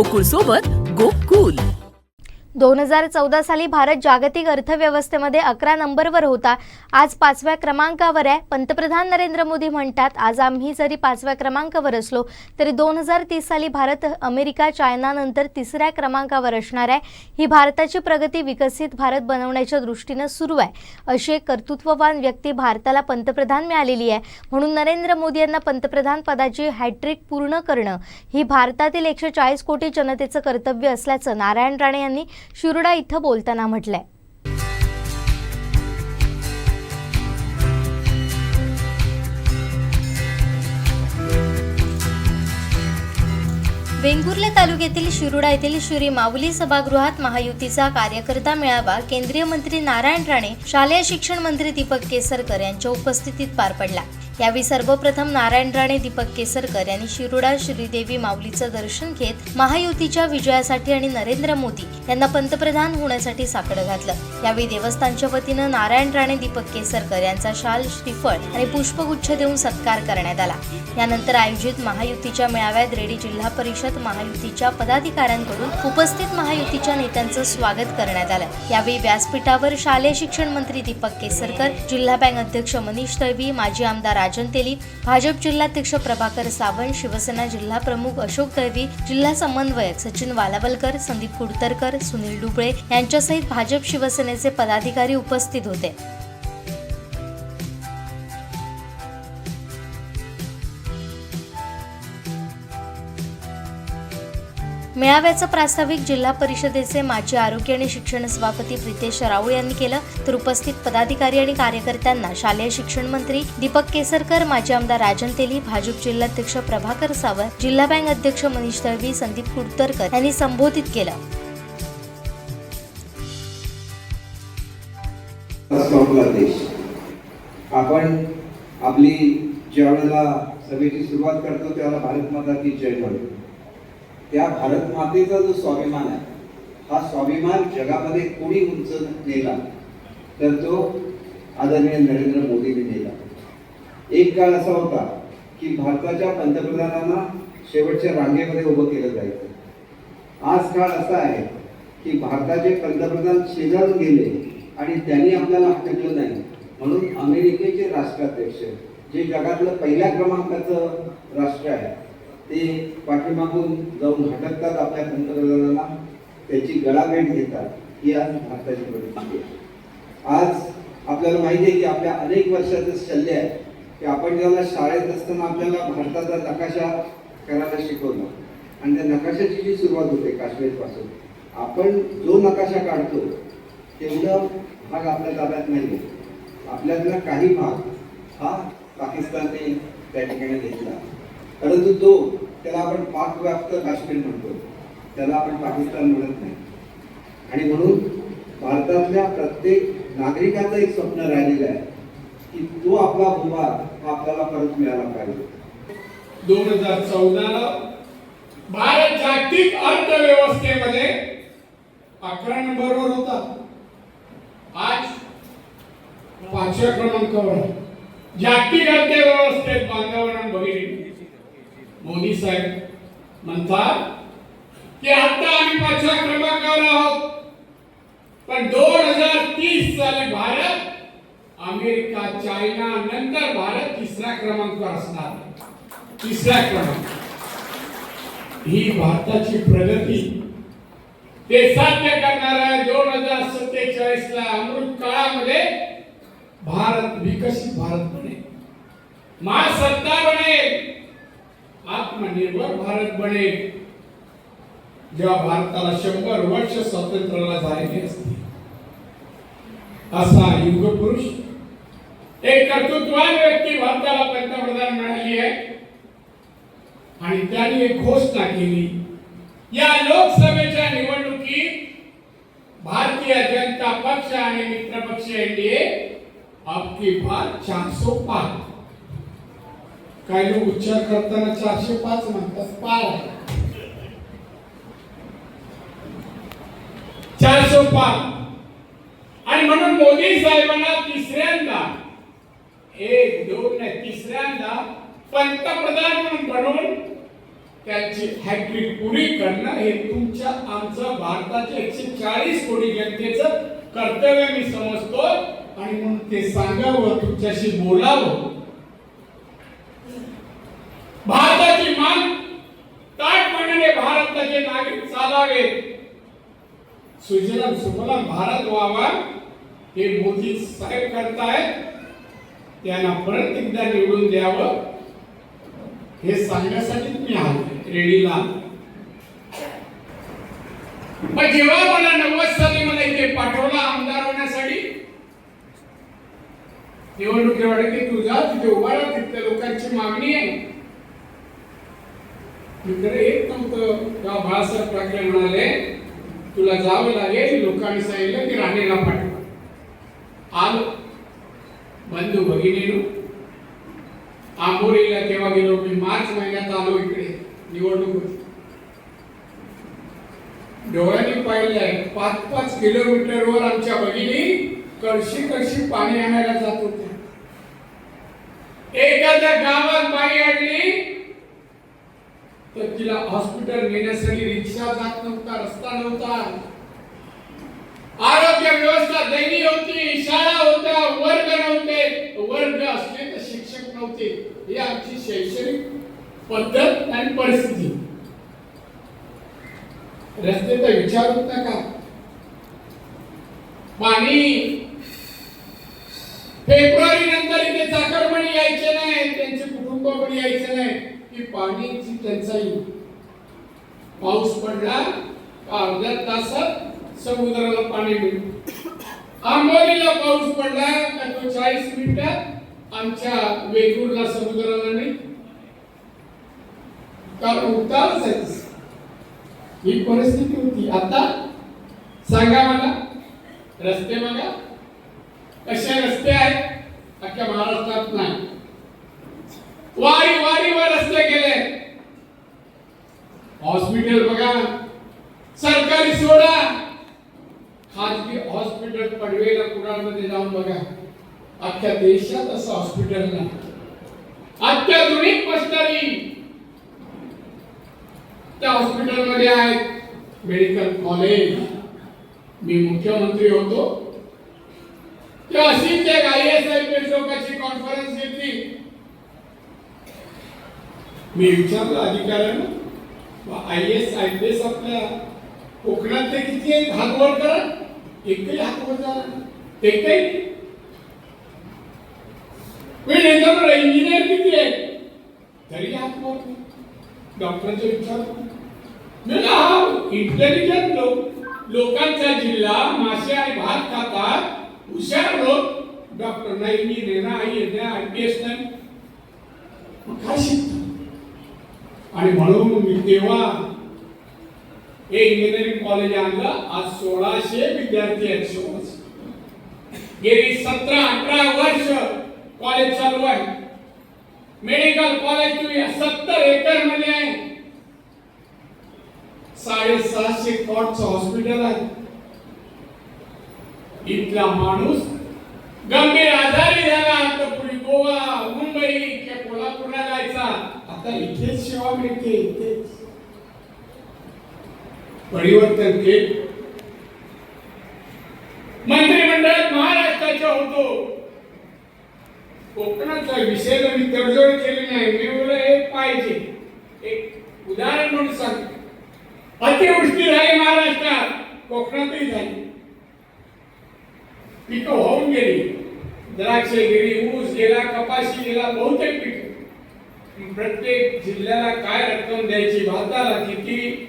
गोकुळ सोबत गोकुल. दोन हजार चौदा साली भारत जागतिक अर्थव्यवस्थेमध्ये अकरा नंबरवर होता. आज पाचव्या क्रमांकावर आहे. पंतप्रधान नरेंद्र मोदी म्हणतात आज आम्ही जरी पाचव्या क्रमांकावर असलो तरी दोन हजार तीस साली भारत अमेरिका चायनानंतर तिसऱ्या क्रमांकावर असणार आहे. ही भारताची प्रगती विकसित भारत बनवण्याच्या दृष्टीनं सुरू आहे. अशी एक कर्तृत्ववान व्यक्ती भारताला पंतप्रधान मिळालेली आहे. म्हणून नरेंद्र मोदी यांना पंतप्रधान पदाची हॅट्रिक पूर्ण करणं ही भारतातील एकशे चाळीस कोटी जनतेचं कर्तव्य असल्याचं नारायण राणे यांनी शिरोडा इथं बोलताना म्हटलंय. वेंगुर्ले तालुक्यातील शिरोडा येथील श्री माऊली सभागृहात महायुतीचा कार्यकर्ता मेळावा केंद्रीय मंत्री नारायण राणे शालेय शिक्षण मंत्री दीपक केसरकर यांच्या उपस्थितीत पार पडला. यावेळी सर्वप्रथम नारायण राणे दीपक केसरकर यांनी शिरोडा श्रीदेवी माऊलीचं दर्शन घेत महायुतीच्या विजयासाठी आणि नरेंद्र मोदी यांना पंतप्रधान होण्यासाठी साकडं घातलं. यावेळी देवस्थानच्या वतीनं नारायण राणे दीपक केसरकर यांचा शाल श्रीफळ आणि पुष्पगुच्छ देऊन सत्कार करण्यात आला. यानंतर आयोजित महायुतीच्या मेळाव्यात रेडी जिल्हा परिषद महायुतीच्या पदाधिकाऱ्यांकडून उपस्थित महायुतीच्या नेत्यांचं स्वागत करण्यात आलं. यावेळी व्यासपीठावर शालेय शिक्षण मंत्री दीपक केसरकर जिल्हा बँक अध्यक्ष मनीष तळवी माजी आमदार राजन तेली भाजप जिल्हाध्यक्ष प्रभाकर सावंत शिवसेना जिल्हा प्रमुख अशोक तळवी जिल्हा समन्वयक सचिन वालावलकर संदीप कुडतरकर सुनील डुबळे यांच्यासहित भाजप शिवसेनेचे पदाधिकारी उपस्थित होते. मेळाव्याचं प्रास्ताविक जिल्हा परिषदेचे माजी आरोग्य आणि शिक्षण सभापती प्रितेश राऊळ यांनी केलं तर उपस्थित पदाधिकारी आणि कार्यकर्त्यांना शालेय शिक्षण मंत्री दीपक केसरकर माजी आमदार राजन तेली भाजप जिल्हाध्यक्ष प्रभाकर सावंत जिल्हा बँक अध्यक्ष मनीष तळवी संदीप कुडतरकर यांनी संबोधित केलं. देश आपण आपली ज्या वेळेला सभेची सुरुवात करतो त्यावेळेला भारत माता की जय म्हणतो. त्या भारत मातेचा जो स्वाभिमान आहे हा स्वाभिमान जगामध्ये कोणी उंच नेला तर तो आदरणीय नरेंद्र मोदींनी नेला. एक काळ असा होता की भारताच्या पंतप्रधानांना शेवटच्या रांगेमध्ये उभं केलं जायचं. आज काळ असा आहे की भारताचे पंतप्रधान शेजारून गेले आणि त्यांनी आपल्याला हटकलं नाही. म्हणून अमेरिकेचे राष्ट्राध्यक्ष जे जगातलं पहिल्या क्रमांकाचं राष्ट्र आहे ते पाठीमागून जाऊन हटकतात आपल्या पंतप्रधानांना त्याची गळाभेट घेतात ही आज भारताची परिस्थिती आहे. आज आपल्याला माहिती आहे की आपल्या अनेक वर्षाचं शल्य आहे की आपण ज्याला शाळेत असताना आपल्याला भारताचा नकाशा करायला शिकवलं. आणि त्या नकाशाची जी सुरुवात होते काश्मीरपासून आपण जो नकाशा काढतो तेवढं भाग आपल्या ताब्यात नाही आहे आपल्यातला काही भाग हा पाकिस्तानने त्या ठिकाणी घेतला. परंतु तो त्याला आपण पाकव्याप्त काश्मीर म्हणतो. त्याला आपण पाकिस्तान म्हणत नाही. आणि म्हणून भारतातल्या प्रत्येक नागरिकाचं एक स्वप्न राहिलेलं आहे की तो आपला भूभाग हा आपल्याला परत मिळाला पाहिजे. दोन हजार चौदाला भारत जागतिक अर्थव्यवस्थेमध्ये अकरा नंबरवर होता. आज पाचव्या क्रमांकावर जागतिक अर्थव्यवस्थेत वातावरण बघितले. मोदी साहेब म्हणतात की आता आम्ही पाचव्या क्रमांकावर आहोत. पण दोन हजार तीस साली भारत अमेरिका चायना नंतर भारत तिसऱ्या क्रमांकावर असणार. तिसऱ्या क्रमांक ही भारताची प्रगती. ते साध्य करणार आहे दोन हजार सत्तेचाळीस ला अमृत काळामध्ये भारत विकसित भारत बनेल. महासत्ता बनेल. आत्मनिर्भर भारत बनेल. जेव्हा भारताला शंभर वर्ष स्वातंत्र्याला झालेले असते असा युग पुरुष एक कर्तृत्वान व्यक्ती भारताला पंतप्रधान मिळाली आहे. आणि त्यांनी एक घोषणा केली या लोकसभेच्या निवडणुकीत भारतीय जनता पक्ष आणि मित्र पक्ष एनडीए आपकी बार चारशे पाच. काही लोक उच्चार करताना चारशे पाच म्हणतात पार आहे. चारशे पाच. आणि म्हणून मोदी साहेबांना तिसऱ्यांदा एक दोन नाही तिसऱ्यांदा पंतप्रधान म्हणून बनवून त्यांची हॅट्रिक पुरी करणं हे तुमच्या आमचं भारताच्या एकशे चाळीस कोटी जनतेचं कर्तव्य मी समजतो आणि म्हणून ते सांगावं तुमच्याशी बोलावं. भारताची मान ताटपणाने भारताचे नागरिक चालावे? सुजलाम सुफलाम भारत व्हावा हे मोदी साहेब करतायत. त्यांना परत एकदा निवडून द्यावं. हे सांगण्यासाठी मी आलो रेडीला. पण जेव्हा मला नव्वद साली मला इथे पाठवलं आमदार होण्यासाठी निवडणुकी वाटत की तुझा तिथे उभा तिथल्या लोकांची मागणी आहे. तिकडे येत नव्हतं तेव्हा बाळासाहेब ठाकरे म्हणाले तुला जावं लागेल लोकांनी सांगितलं की राणेला पाठवा. आलो. बंधू भगिनीनो आंबोलीला तेव्हा गेलो? मी मार्च महिन्यात आलो इकडे निवडणूक डोळ्यांनी पाहिलंय पाच पाच किलोमीटरवर आमच्या भगिनी कळशी कळशी पाणी आणायला जात होत्या. एखाद्या गावात बाई आणली तर तिला हॉस्पिटल नेण्यासाठी रिक्षा जात नव्हता रस्ता नव्हता. आरोग्य व्यवस्था दैनीय होती शाळा होत्या वर्ग नव्हते. वर्ग असले तर शिक्षक नव्हते. ही आमची शैक्षणिक पद्धत आणि परिस्थिती. रस्त्याचा विचार होता का पाणी फेब्रुवारी नंतर इथे चाकरमणी यायचे नाही त्यांचे कुटुंब पण यायचे नाही. की पाण्याची टंचाई. पाऊस पडला अर्ध्या तासात समुद्राला पाणी मिळत आंबोलीला पाऊस पडला का तो चाळीस मिनिटात आमच्या वेगूरला समुद्राला नाही कारण उतारच आहे ही परिस्थिती होती. आता सांगा मला रस्ते बघा. कसे रस्ते आहेत? अख्ख्या महाराष्ट्रात नाही. वारी वारीवर हॉस्पिटल बघा. सरकारी सोडा. खाजगी हॉस्पिटल पडवेला कुडाळमध्ये जाऊन बघा. अख्ख्या देशात असं हॉस्पिटल नाही. अत्याधुनिक मशिनरी. त्या हॉस्पिटलमध्ये आहेत मेडिकल कॉलेज मी मुख्यमंत्री होतो. तेव्हा अशीच एक आय एस आय पी लोकांची कॉन्फरन्स घेतली. मी विचारलं अधिकाऱ्यांना I S I P S आपल्या कोकणात ते किती आहेत हात वर करा. एकही हात वर ते एकही. मी नेत्यावर इंजिनियर किती आहेत? तरी हात वर डॉक्टरांचे विचार. हा इंटेलिजंट लोक लोकांचा जिल्हा मासे आणि भात खातात. हुशार लोक. डॉक्टर नाही इंजिनियर नाही आय पी एस नाही. काय शिकतात आणि म्हणून मी तेव्हा हे इंजिनिअरिंग कॉलेज आणलं. आज सोळाशे विद्यार्थी आहेत सोळाशे गेली सतरा अठरा वर्ष कॉलेज चालू आहे. मेडिकल कॉलेज तुम्ही सत्तर एकरमध्ये आहे. साडेसहाशे कॉटचं हॉस्पिटल आहे इथला माणूस गंभीर आजारी झाला. तर पुढे गोवा मुंबई किंवा कोल्हापूरला जायचा. आता इथेच सेवा मिळते इथेच. परिवर्तन केले मंत्रिमंडळात महाराष्ट्राच्या होतो. कोकणाचा विषय जर मी तडजोड केली नाही मी बोल हे पाहिजे. एक उदाहरण म्हणून सांगतो. अतिवृष्टी झाली महाराष्ट्रात कोकणातही झाली. पिकं होऊन गेली. द्राक्ष गेली ऊस गेला कपाशी गेला बहुतेक पिकं. प्रत्येक जिल्ह्याला काय रक्कम द्यायची भाताला किती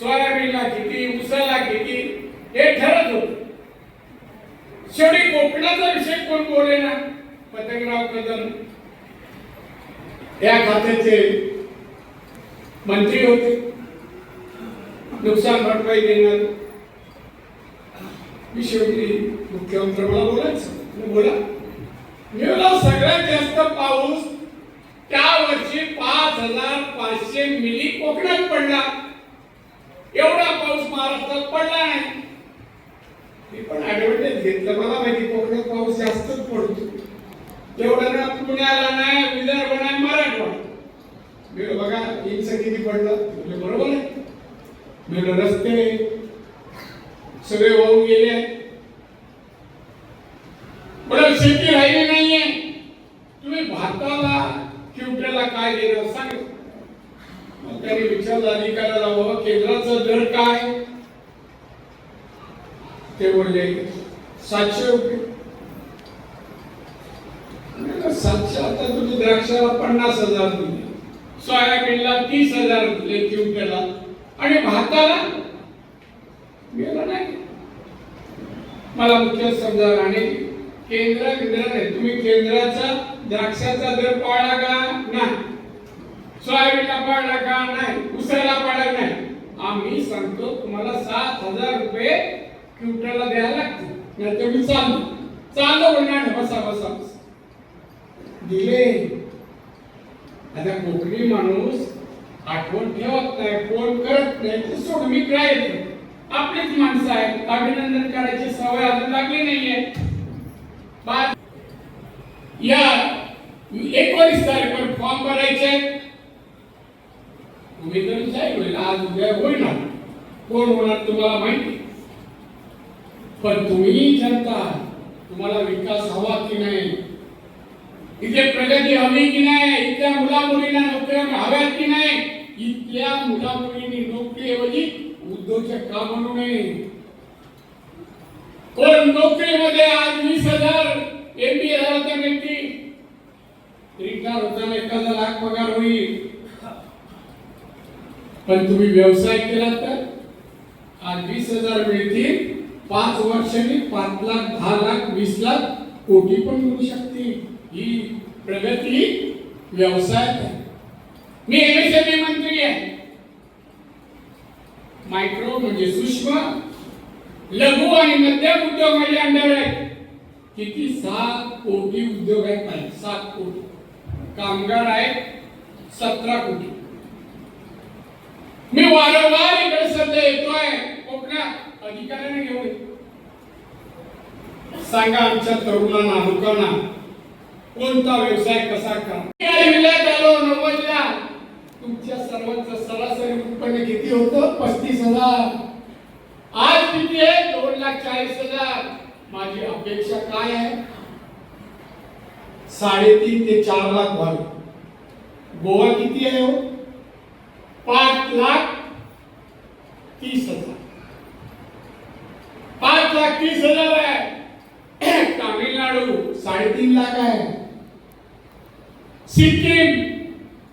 सोयाबीनला किती उसाला किती हे ठरत होत. शेवटी कोकणाचा विषय कोण बोले ना? पतंगराव कदम. या खात्याचे मंत्री होते. नुकसान भरपाई देणार. मी शेवटी मुख्यमंत्री मला बोलायचं बोला मी सगळ्यात जास्त पाऊस त्या वर्षी पाच हजार पाचशे मिली कोकणात पडला. एवढा पाऊस महाराष्ट्रात पडला नाही. मी पण ऍडव्हर्टाईज घेतलं मला माहिती कोकणात पाऊस जास्तच पडतो. तेवढा ना पुण्याला नाही विदर्भ नाही मराठवाडा. मी बघा इंच किती पडलं? म्हणजे बरोबर आहे. मी म्हणलं, रस्ते सगळे वाहून गेले बरं शेती राहिली नाहीये. तुम्ही भारताला क्युबेला काय दिलं सांगितलं मग त्यांनी विचारलं अधिकाऱ्याला बाबा केंद्राचा दर काय? ते बोलले सातशे रुपये. सातशे आता तुम्ही द्राक्षाला पन्नास हजार दिले. सोयाबीनला तीस हजार दिले क्विंटलला आणि भाताला? गेला नाही. मला मुख्य समजा आणि केंद्र केंद्र नाही तुम्ही केंद्राचा द्राक्षाचा दर पाळला का? नाही. सोयाबीनला पाळला का? नाही. उसाला पाळला नाही. आम्ही सांगतो तुम्हाला सात हजार रुपये क्विंटलला द्यायला लागते नाही तर चालू. चालू म्हणणार बसा बसा बसा. दिले. आता कोकणी माणूस आठवण ठेवत नाही फोन करत नाही. ते सोड मी काय येतो? आपलीच माणसं आहेत. अभिनंदन करायची सवय अजून लागली नाहीये. या. एकोणीस तारखेवर फॉर्म भरायचे. तुम्ही तर होईल आज उद्या होईल कोण होणार तुम्हाला माहिती? पण तुम्ही जनता तुम्हाला विकास हवा की नाही? इथे प्रगती हवी की नाही? इथल्या मुला मुलींना नोकऱ्या हव्यात की नाही? इथल्या मुला मुलींनी नोकरीऐवजी उद्योजक का बनू नये? कोण नोकरीमध्ये आज वीस हजार एमबीए झाला त्या व्यक्ती? रिटायर होताना एखादा लाख पगार होईल. पण तुम्ही व्यवसाय केला तर आज वीस हजार मिळतील. पाच वर्षांनी पाच लाख दहा लाख वीस लाख कोटी पण मिळू शकते ही प्रगती व्यवसायात आहे. मी एमएसएमई मंत्री आहे मायक्रो म्हणजे सूक्ष्म लघु आणि मध्यम उद्योग म्हणजे माझ्या अंडर आहे किती सात कोटी उद्योग आहेत सात कोटी. कामगार आहेत सतरा कोटी. मी वारंवार इकडे सध्या येतोय कोकणात अधिकाऱ्याने घेऊन येतो. सांगा आमच्या तरुणांना लोकांना कोणता व्यवसाय कसा करा जिल्ह्यात आलो नव्वदला. तुमच्या सर्वांचं सरासरी उत्पन्न किती होतं? पस्तीस हजार. आज किती आहे? दोन लाख चाळीस हजार. माझी अपेक्षा काय आहे? साडेतीन ते चार लाख व्हावे गोवा किती आहे हो? पाच लाख तीस हजार. पाच लाख तीस हजार आहे. तामिळनाडू साडेतीन लाख आहे. सिक्कीम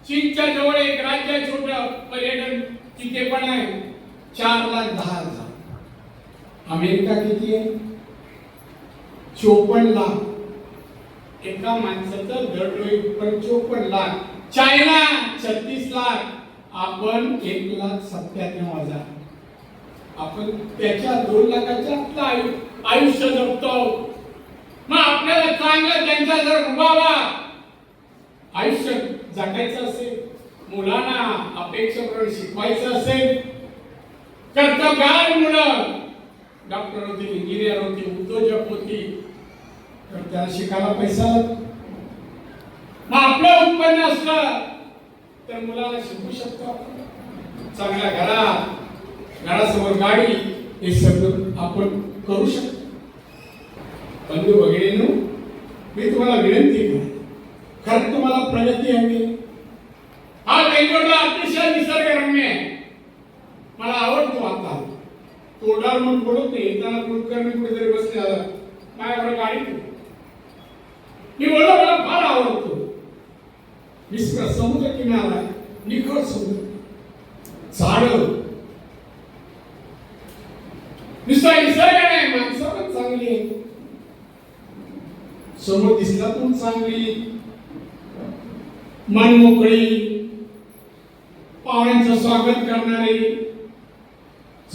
चीनच्या जवळ एक राज्य आहे छोट पर्यटन तिथे पण आहे. चार लाख दहा हजार. अमेरिका किती आहे? चोपन्न लाख. एका माणसाचं दरडोई उत्पन्न चोपन्न लाख. चायना छत्तीस लाख. आपण एक लाख सत्त्याण्णव हजार. आपण त्याच्या दोन लाखाच्या आपलं आयुष्य जगतो. मग आपल्याला चांगलं त्यांचा जर रुबावा आयुष्य जगायचं असेल मुलांना अपेक्षेप्रमाणे शिकवायचं असेल कर्तव्यार मुलं. डॉक्टर होती इंजिनियर होती उद्योजक होती तर त्याला शिकायला पैसा लागतो. मग आपलं उत्पन्न असलं तर मुलाला शिकू शकतो आपण. चांगल्या घरात घरासमोर गाडी हे सगळं आपण करू शकतो. बंधू भगिनींनो मी तुम्हाला विनंती करतो खरं तुम्हाला प्रगती हवी हा बेंगलोरला अतिशय निसर्गरम्य आहे. मला आवडतो आता. तोडार म्हणून बोलत नाही. येताना कुलकर्णी कुठेतरी बसले आला. माझ्याकडे गाडी नाही. मी मला फार आवडतो. निसर्ग समुद्र किनारा निखळ समुद्र. झाड. नुसता निसर्ग नाही माणसं पण चांगली आहे समोर दिसला पण चांगली. मन मोकळी. पाहुण्यांचं स्वागत करणारी.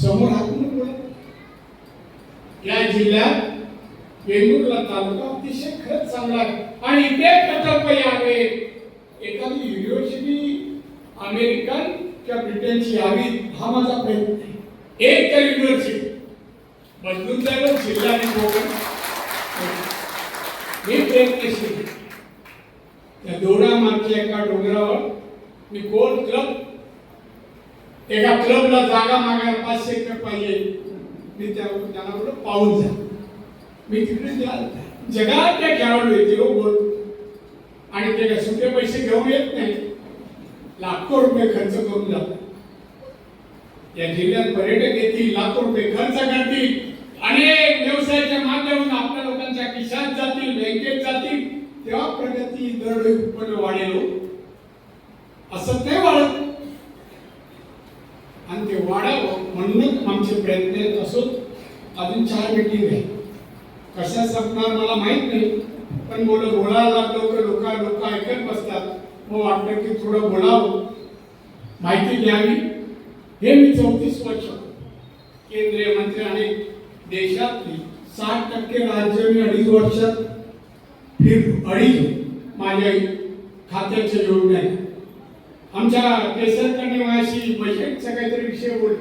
समोर हाकून बोलत या जिल्ह्यात वेंगुर्ला तालुका अतिशय खरंच चांगला आहे. आणि इथे प्रकल्प यावे. एखादी युनिव्हर्सिटी अमेरिकन किंवा ब्रिटनची यावी हा माझा प्रयत्न आहे. एक तर युनिव्हर्सिटी बदलून जायला जिल्हा आणि कोकण मी प्रयत्नशील त्या दोरा मागच्या एका डोंगरावर मी गोल क्लब एका क्लबला जागा मागायला पाचशे एकर पाहिजे. मी त्या त्यांना बोललो पाहून जा मी तिकडे जगात त्या खेळाडू येते हो बोल आणि ते काय सुटे पैसे घेऊन येत नाही लाखो रुपये खर्च करून जातात या जिल्ह्यात पर्यटक येतील लाखो रुपये खर्च करतील. अनेक व्यवसायाच्या माध्यमातून आपल्या लोकांच्या खिशात जातील बँकेत जातील. तेव्हा प्रगती दर उत्पन्न वाढेल हो. असं ते वाढत. आणि ते वाढावं म्हणूनच आमचे प्रयत्न आहेत. असोत अजून चार मिटिंग आहे कशा संपणार मला माहीत नाही. पण बोल बोलायला लागलो की लोक लोक ऐकत बसतात. मग वाटलं की थोडं बोलावं. माहिती द्यावी. हे मी चौतीस वर्ष केंद्रीय मंत्री आणि देशातली साठ टक्के राज्य मी अडीच वर्षात फिर अडीच माझ्या खात्याच्या आहे. आमच्या केसरकरणी माझ्याशी बजेटचा काहीतरी विषय बोल.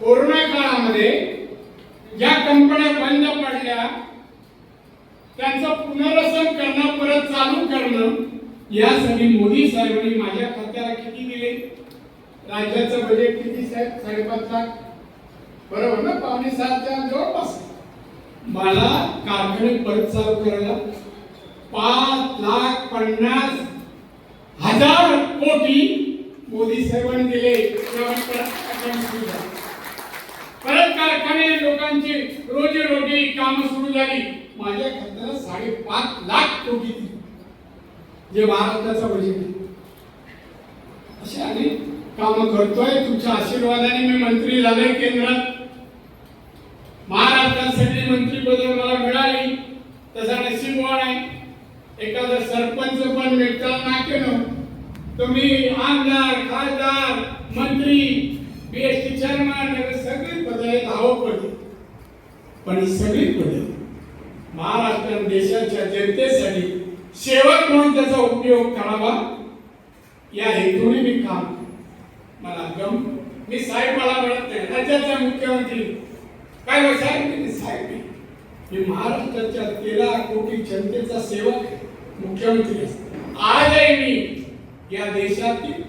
कोरोना काळामध्ये ज्या कंपन्या बंद पडल्या त्यांचं पुनर्वसन करणं परत चालू करणं यासाठी मोदी साहेबांनी माझ्या खात्याला किती दिले? राज्याचं बजेट किती साहेब? साडेपाच लाख बरोबर ना? पावणे सातच्या जवळपास. मला कारखाने परत चालू करायला पाच लाख पन्नास हजार कोटी मोदी साहेबांनी दिले. परत कारखाने लोकांची रोजी रोटी काम सुरू झाली. माझ्या खात्याला साडेपाच लाख कोटी जे महाराष्ट्राचा बजेट असे अनेक काम करतोय तुमच्या आशीर्वादाने मी मंत्री झाले केंद्रात. महाराष्ट्रासाठी मंत्रीपद मला मिळाली. तसा नशीबवान आहे. एखादा सरपंच पण मिळताना केलं तर मी आमदार खासदार मंत्री नाही पद पण ही सगळी महाराष्ट्र देशाच्या जनतेसाठी सेवक म्हणून त्याचा उपयोग करावा या हेतूने मी काम मला गम. मी साहेब मला म्हणत नाही राज्याचा मुख्यमंत्री. काय बा साहेब? मी साहेब मी. महाराष्ट्राच्या तेरा कोटी जनतेचा सेवक मुख्यमंत्री आहे. आजही मी या देशातील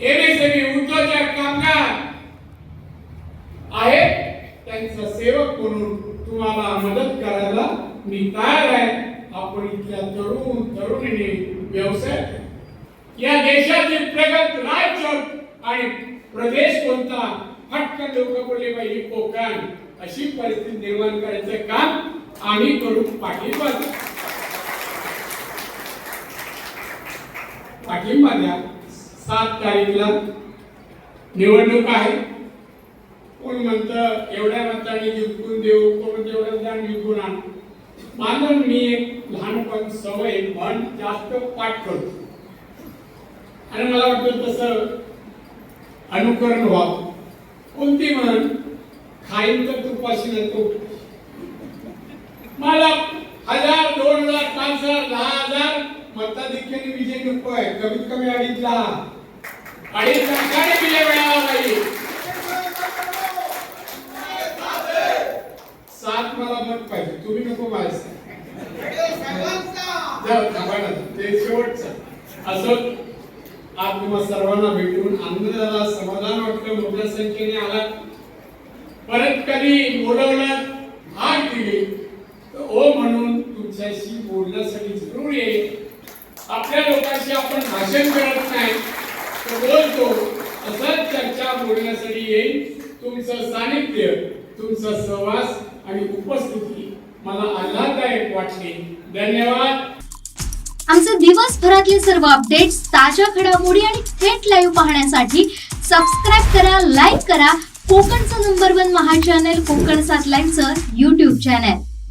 एमएसएमई उद्योजक कामगार आहेत त्यांचा सेवक म्हणून तुम्हाला मदत करायला मी तयार आहे. आपण इथल्या तरुण तरुणीने व्यवसाय या देशातील प्रगत राज्य आणि प्रदेश कोणता फटकन लोक बोलले पाहिजे कोकण. अशी परिस्थिती निर्माण करायचं काम आम्ही करून पाठिंबा द्या. पाठिंबा द्या. सात तारीखला निवडणूक आहे. कोण म्हणतं एवढ्या मताने जिंकून देऊ कोण तेवढं एवढ्या जिंकून आण. माझं मी एक लहानपण सवय म्हण जास्त पाठ करतो. आणि मला वाटतं तसं अनुकरण व्हावं. कोणती म्हण खाईन तर तुपाशी नव्हतो मला हजार दोन हजार पाच हजार दहा हजार मताधिक्याने विजय नको आहे कमीत कमी अडीच दहा. अडीच लाखाने विजय मिळावा पाहिजे सात मला मत पाहिजे. तुम्ही नको माझ्या. ते शेवटचं. असं आज तुम्हा सर्वांना भेटून आनंद झाला समाधान वाटलं मोठ्या संख्येने आला. परत कधी बोलवलं हाक दिली तर ओ म्हणून तुमच्याशी बोलण्यासाठी जरूर येईल आपल्या लोकांशी आपण भाषण करत नाही तर बोलतो. असंच चर्चा बोलण्यासाठी येईल. तुमचं सानिध्य तुमचा सहवास आणि उपस्थिती मला आल्हाददायक वाटली. धन्यवाद. आमचे दिवसभरातले सर्व अपडेट्स ताज्या घडामोडी आणि थेट लाईव्ह पाहण्यासाठी सबस्क्राईब करा लाईक करा. कोकणचं नंबर वन महा चॅनल कोकण सात लाईनचं युट्यूब चॅनल